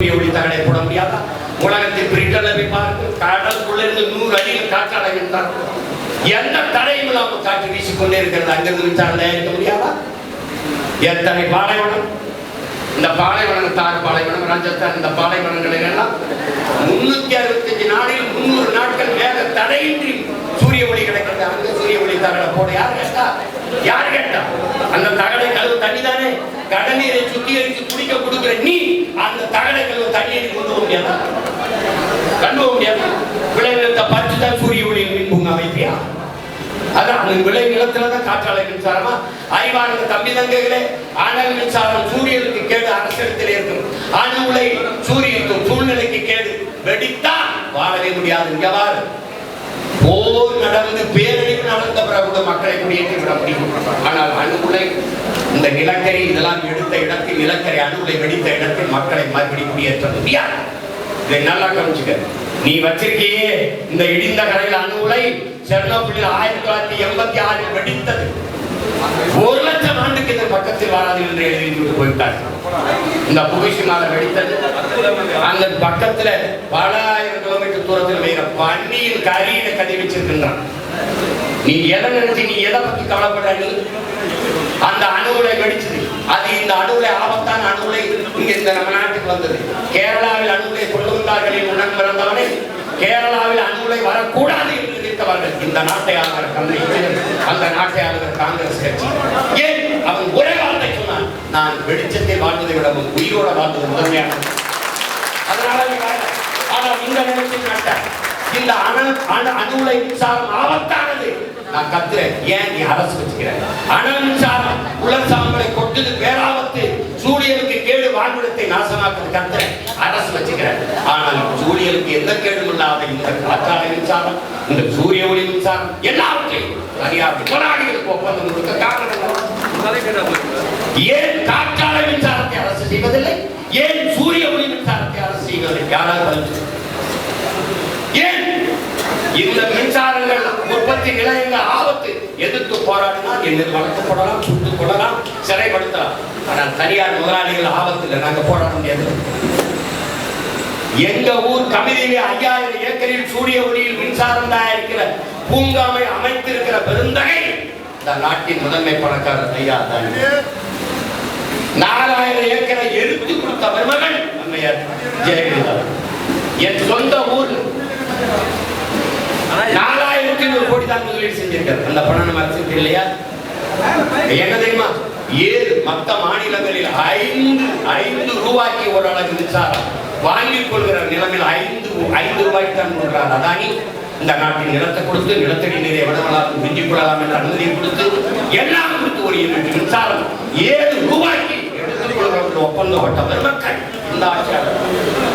தகடை போட முடியாதா உலகத்தில் பிரிட்டளவை கடலுக்குள்ள இருந்து நூறு அடியில் எந்த தடையும் இல்லாமல் காற்று வீசிக்கொண்டே இருக்கிறது. அங்கிருந்து மின்சாரம் தயாரிக்க முடியாதா? எத்தனை பாலைவனம்? இந்த பாலைவனம் தார் பாலைவனம் ராஜஸ்தான் இந்த பாலைவனங்களில் எல்லாம் முன்னூத்தி அறுபத்தஞ்சு நாளில் முன்னூறு நாட்கள் வேக தடையின்றி சூரிய ஒளி கிடைக்கிறது அங்க சூரிய ஒளி தகடை போட யார் கேட்டா யார் கேட்டா அந்த தகடை கழுவு தண்ணி தானே கடநீரை சுத்திகரித்து குடிக்க கொடுக்கிற நீ அந்த தகடை கழுவு தண்ணீரை கொண்டு போக முடியாதா? கண்டு போக முடியாது? விளைநிலத்தை பார்த்து தான் சூரிய ஒளியில் மின் பூங்கா வைப்பியா? அதான் அந்த விளை நிலத்துல தான் காற்றாலை மின்சாரமா? அறிவானது தம்பி தங்கைகளே அனல் மின்சாரம் சூரியனுக்கு கேடு அரசிடத்தில் இருக்கும். அணு உலை சூரியனுக்கு சூழ்நிலைக்கு கேடு. வெடித்தா வாழவே முடியாது. இங்க வாரு போர் நடந்து பேரழிவு நடந்த பிறகு கூட மக்களை குடியேற்றி விட முடியும். ஆனால் அணுகுலை இந்த நிலக்கரி இதெல்லாம் எடுத்த இடத்தில் நிலக்கரி அணு உலை வெடித்த இடத்தில் மக்களை மறுபடி குடியேற்ற முடியாது இதை நல்லா கவனிச்சுக்க. நீ வச்சிருக்கியே இந்த இடிந்த கடையில் அணு உலை ஆயிரத்தி தொள்ளாயிரத்தி எண்பத்தி ஆறில் வெடித்தது. ஒரு லட்சம் ஆண்டுக்கு இந்த பக்கத்தில் வராது என்று எழுதி விட்டு போயிட்டார் இந்த புகைஷிமால வெடித்தது. அந்த பக்கத்துல பல தூரத்தில் வேற பன்னியின் கரியில கதை வச்சிருக்கின்றான். நீ எதை நினைச்சு நீ எதை பத்தி கவலைப்படாது அந்த அணுகுலை வெடிச்சது. அது இந்த அணுகுலை ஆபத்தான அணுகுலை இங்க இந்த நம்ம நாட்டுக்கு வந்தது. கேரளாவில் அணுகுலை கொள்ளுந்தார்களின் உடன் பிறந்தவனை கேரளாவில் அணுகுலை வரக்கூடாது என்று நினைத்தவர்கள். இந்த நாட்டை ஆளுகிற கம்யூனிஸ்ட் அந்த நாட்டை ஆளுகிற காங்கிரஸ் கட்சி. ஏன்? அவன் ஒரே வார்த்தை சொன்னான் நான் வெளிச்சத்தை வாழ்வதை விட உயிரோட வாழ்வது முதன்மையானது. அதனால நீ ஆனால் இந்த நிலத்தில் நட்ட இந்த அணு அணு அணுலை மின்சாரம் ஆபத்தானது. நான் கத்துறேன். ஏன் நீ அரசு வச்சுக்கிறேன் அணு மின்சாரம் உலர் சாம்பலை கொட்டுது பேராபத்து. சூரியனுக்கு கேடு வாழ்விடத்தை நாசமாக்குது கத்துறேன். அரசு வச்சுக்கிறேன் ஆனால் சூரியனுக்கு எந்த கேடும் இல்லாத இந்த காற்றாலை மின்சாரம் இந்த சூரிய ஒளி மின்சாரம் எல்லாவற்றையும் தனியார் போராளிகளுக்கு ஒப்பந்தம் கொடுக்க காரணம் ஏன் காற்றாலை மின்சாரம் அரசு செய்வதில்லை ஏன் சூரிய ஒளி மின்சாரத்தை அரசு யாராவது ஏன்? இந்த மின்சாரங்கள் உற்பத்தி நிலையங்கள் ஆபத்து. எதிர்த்து போராடினால் என்ன வளர்க்கப்படலாம் சுட்டுக் கொள்ளலாம் சிறைப்படுத்தலாம். ஆனால் தனியார் முதலாளிகள் ஆபத்தில் நாங்கள் போராட முடியாது. எங்க ஊர் கமிதியிலே ஐயாயிரம் ஏக்கரில் சூரிய ஒளியில் மின்சாரம் தயாரிக்கிற பூங்காவை அமைத்திருக்கிற பெருந்தகை இந்த நாட்டின் முதன்மை பணக்காரர் ஐயா தான். நாலாயிரம் ஏக்கரை எடுத்து கொடுத்த மருமகன் அம்மையார் ஜெயலலிதா என் சொந்த ஊர். நாலாயிரத்தி நூறு கோடி தான் முதலீடு செஞ்சிருக்காரு. அந்த பணம் நம்ம அரசுக்கு இல்லையா? என்ன தெரியுமா? ஏழு மத்த மாநிலங்களில் ஐந்து ஐந்து ரூபாய்க்கு ஒரு அழகு மின்சாரம் வாங்கிக் கொள்கிற நிலைமையில் ஐந்து ஐந்து ரூபாய்க்கு தான் கொடுக்கிறார் அதானி. இந்த நாட்டின் நிலத்தை கொடுத்து நிலத்தடி நீரை விடலாம் மிஞ்சிக் கொள்ளலாம் என்ற அனுமதியை கொடுத்து எல்லாம் கொடுத்து ஒரு மின்சாரம் ஏழு ரூபாய்க்கு எடுத்துக் கொள்கிற ஒப்பந்தப்பட்ட பெருமக்கள் இந்த ஆட்சியாளர்.